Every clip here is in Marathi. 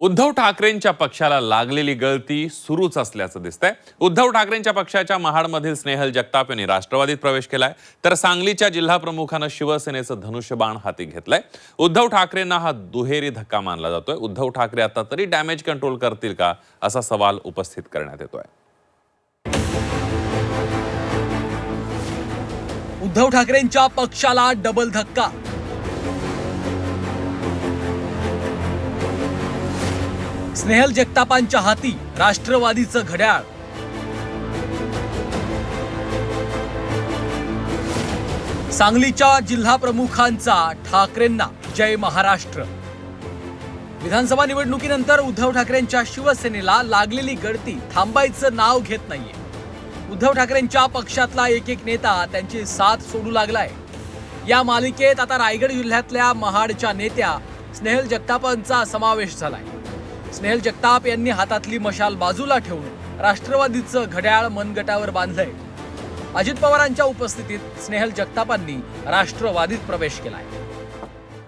उद्धव ठाकरेंच्या पक्षाला लागलेली गळती सुरूच असल्याचं दिसतंय. उद्धव ठाकरेंच्या पक्षाच्या महाडमधील स्नेहल जगताप यांनी राष्ट्रवादीत प्रवेश केलाय. तर सांगलीच्या जिल्हा प्रमुखानं शिवसेनेचं धनुष्यबाण हाती घेतलंय. उद्धव ठाकरेंना हा दुहेरी धक्का मानला जातोय. उद्धव ठाकरे आता तरी डॅमेज कंट्रोल करतील का असा सवाल उपस्थित करण्यात येतोय. उद्धव ठाकरेंच्या पक्षाला डबल धक्का. स्नेहल जगतापांच्या हाती राष्ट्रवादीचं घड्याळ. सांगलीच्या जिल्हा प्रमुखांचा ठाकरेंना जय महाराष्ट्र. विधानसभा निवडणुकीनंतर उद्धव ठाकरेंच्या शिवसेनेला लागलेली गळती थांबायचं नाव घेत नाहीये. उद्धव ठाकरेंच्या पक्षातला एक एक नेता त्यांची साथ सोडू लागलाय. या मालिकेत आता रायगड जिल्ह्यातल्या महाडच्या नेत्या स्नेहल जगतापांचा समावेश झालाय. स्नेहल जगताप यांनी हातातली मशाल बाजूला ठेवून राष्ट्रवादीचं घड्याळ मनगटावर बांधलंय. अजित पवारांच्या उपस्थितीत स्नेहल जगतापांनी राष्ट्रवादीत प्रवेश केलाय.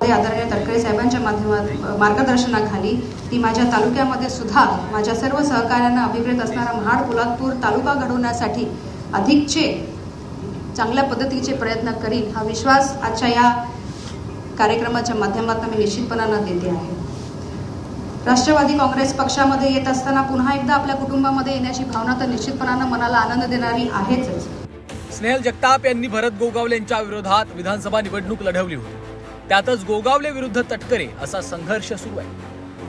आदरणीय तडकरे साहेबांच्या माध्यमात मार्गदर्शनाखाली ती माझ्या तालुक्यामध्ये सुद्धा माझ्या सर्व सहकार्यांना अभिप्रेत असणारा महाड पोलादपूर तालुका घडवण्यासाठी अधिकचे चांगल्या पद्धतीचे प्रयत्न करीन हा विश्वास आजच्या या कार्यक्रमाच्या माध्यमातून मी निश्चितपणानं देते आहे. राष्ट्रवादी काँग्रेस पक्षामध्ये येत असताना पुन्हा एकदा आपल्या कुटुंबामध्ये येण्याची भावना तर निश्चितपणानं मनाला आनंद देणारी आहेच. स्नेहल जगताप यांनी भरत गोगावलेंच्या विरोधात विधानसभा निवडणूक लढवली होती. त्यातच गोगावले विरुद्ध तटकरे असा संघर्ष सुरू आहे.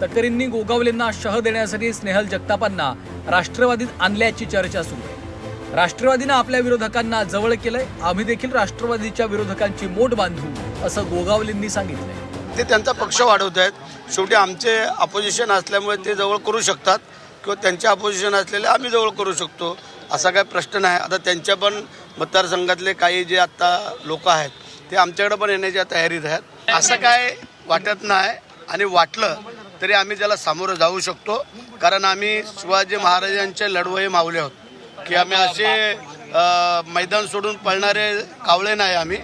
तटकरेंनी गोगावलेंना शह देण्यासाठी स्नेहल जगतापांना राष्ट्रवादीत आणल्याची चर्चा सुरू आहे. राष्ट्रवादीनं आपल्या विरोधकांना जवळ केलंय आम्ही देखील राष्ट्रवादीच्या विरोधकांची मोठ बांधू असं गोगावलेंनी सांगितलंय. ते त्यांचा पक्ष वाढवत आहेत. शेवटी आमचे अपोजिशन असल्यामुळे ते जवळ करू शकतात किंवा त्यांचे अपोजिशन असलेले आम्ही जवळ करू शकतो असा काय प्रश्न नाही. आता त्यांच्या पण मतदारसंघातले काही जे आत्ता लोक आहेत ते आमच्याकडे पण येण्याच्या तयारीत आहेत. असं काय वाटत नाही आणि वाटलं तरी आम्ही त्याला सामोरं जाऊ शकतो कारण आम्ही शिवाजी महाराजांचे लढवई मावले आहोत. की आम्ही असे मैदान सोडून पळणारे कावळे नाही आम्ही.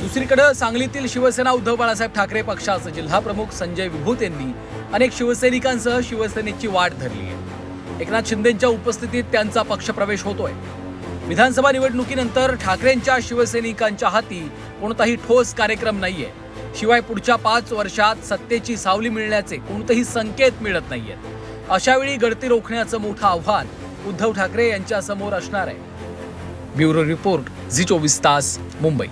दुसरीकडे सांगलीतील शिवसेना उद्धव बाळासाहेब ठाकरे पक्षाचे जिल्हाप्रमुख संजय विभूत यांनी अनेक शिवसैनिकांसह शिवसेनेची वाट धरली आहे. एकनाथ शिंदेच्या उपस्थितीत त्यांचा पक्षप्रवेश होतोय. विधानसभा निवडणुकीनंतर ठाकरेंच्या शिवसैनिकांच्या हाती कोणताही ठोस कार्यक्रम नाहीये. शिवाय पुढच्या पाच वर्षात सत्तेची सावली मिळण्याचे कोणतेही संकेत मिळत नाहीयेत. अशावेळी गळती रोखण्याचं मोठं आव्हान उद्धव ठाकरे यांच्या समोर असणार आहे. ब्युरो रिपोर्ट झी चोवीस तास मुंबई.